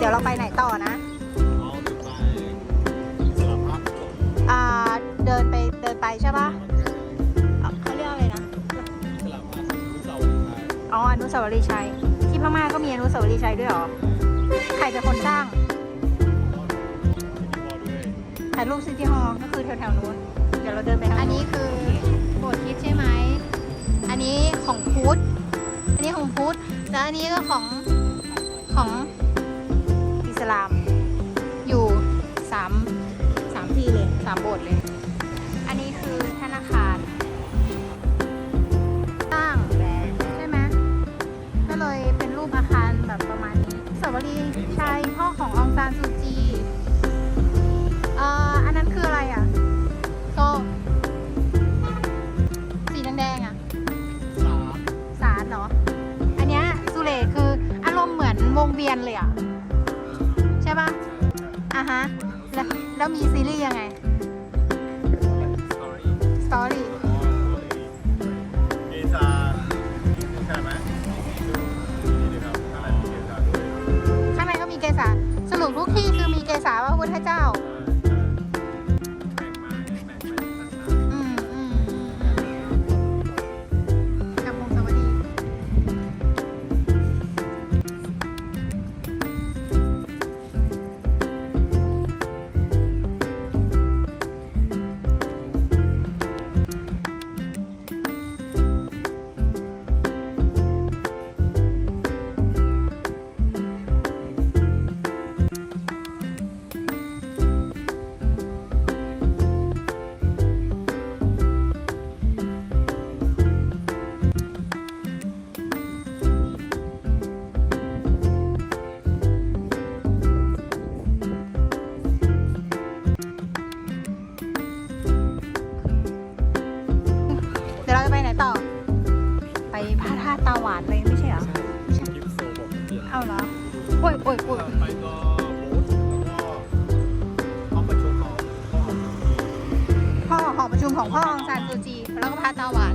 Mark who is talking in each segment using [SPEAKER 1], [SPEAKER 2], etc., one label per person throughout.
[SPEAKER 1] เดี๋ยวเราไปไหนต่อนะ
[SPEAKER 2] เอาห
[SPEAKER 1] รือ
[SPEAKER 2] ไป
[SPEAKER 1] สลับ
[SPEAKER 2] ภาพ
[SPEAKER 1] อ่าเดินไปเดินไปใช่ปะเอ่อเขาเรียกอะไรนะ
[SPEAKER 2] สลับภา
[SPEAKER 1] อ๋ออนุสาวรีย์ชัย ที่พม่าก็มีอนุสาวรีย์ชัยด้วยเหรอ ใครเป็นคนสร้าง ถ่ายรูปซิตี้ฮอลล์ก็คือแถวๆนู้น เดี๋ยวเราเดินไปทางอันนี้คือโบสถ์คริดใช่ไหม อันนี้ของพุทธ อันนี้ของพุทธ แล้วอันนี้ก็ของ ราม อยู่สามสามที่เลยสามโบสถ์เลย อันนี้คือธนาคารสร้างใช่ไหมก็เลยเป็นรูปอาคารแบบประมาณนี้สวรีชายพ่อขององซานซูจีเอ่ออั
[SPEAKER 2] นนั้นคืออะไร
[SPEAKER 1] อะโตสี
[SPEAKER 2] แดงๆ
[SPEAKER 1] อะสารสารเหรอ
[SPEAKER 2] อัน
[SPEAKER 1] เนี้ย
[SPEAKER 2] สุเลคืออา
[SPEAKER 1] ร
[SPEAKER 2] มณ์
[SPEAKER 1] เห
[SPEAKER 2] มือนวงเวียนเลยอะะ
[SPEAKER 1] แล้วมีซีรีส์ยั
[SPEAKER 2] ง
[SPEAKER 1] ไง
[SPEAKER 2] สตอ
[SPEAKER 1] รี่ ข้าง
[SPEAKER 2] ในก็
[SPEAKER 1] มีเก
[SPEAKER 2] ศาสรุปทุกที่คือมีเก
[SPEAKER 1] ศาว่า
[SPEAKER 2] พุทธเจ้า ประชุม
[SPEAKER 1] ของพ่อองซานซูจี แล้วก็
[SPEAKER 2] พาตา
[SPEAKER 1] หวา
[SPEAKER 2] น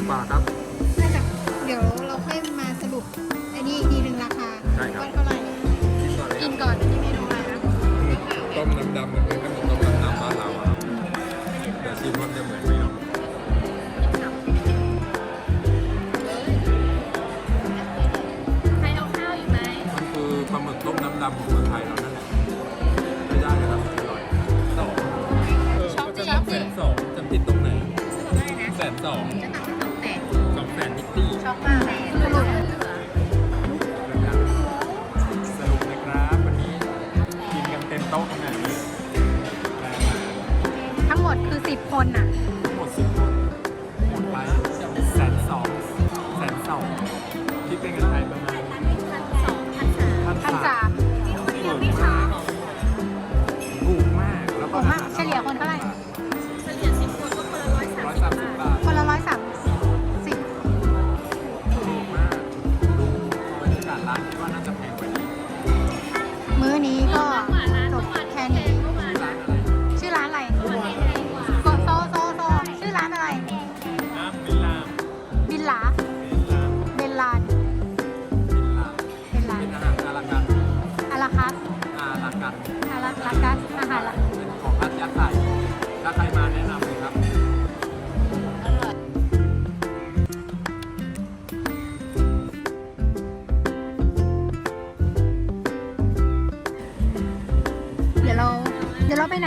[SPEAKER 2] กกว่า
[SPEAKER 1] ค
[SPEAKER 2] รับ
[SPEAKER 1] น่าจะเดี๋ยวเราค่อยมาสรุปอันี่อีกทีหนึ่งราคา
[SPEAKER 2] ใช่ครับ
[SPEAKER 1] ว่าเท่าไหร่
[SPEAKER 2] กินก่อนเลยค
[SPEAKER 1] กิรับนก่อนอันนี้เมนูอะไรนะ
[SPEAKER 2] หมึกต้มดำๆเหมือนกันต้มดำๆบ้านเราอแต่ชิมว่าจะเหมือนไหมครับ
[SPEAKER 1] ใครเอาข้าวอยู่ไหม
[SPEAKER 2] มันคือปลาหมึกต้มดำของเมืองไทยเรานั่นแหละไม่ได้นะครับอร่อยสอง
[SPEAKER 1] ชอบ
[SPEAKER 2] จริง เป็นสอง
[SPEAKER 1] สรุป
[SPEAKER 2] นะครับวันนี้กินกันเต็มโต๊ะขนาดนี้
[SPEAKER 1] ทั้งหมดคือ 10 คน
[SPEAKER 2] อะ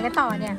[SPEAKER 1] ไหน
[SPEAKER 2] กัน
[SPEAKER 1] ต่อเนี่ย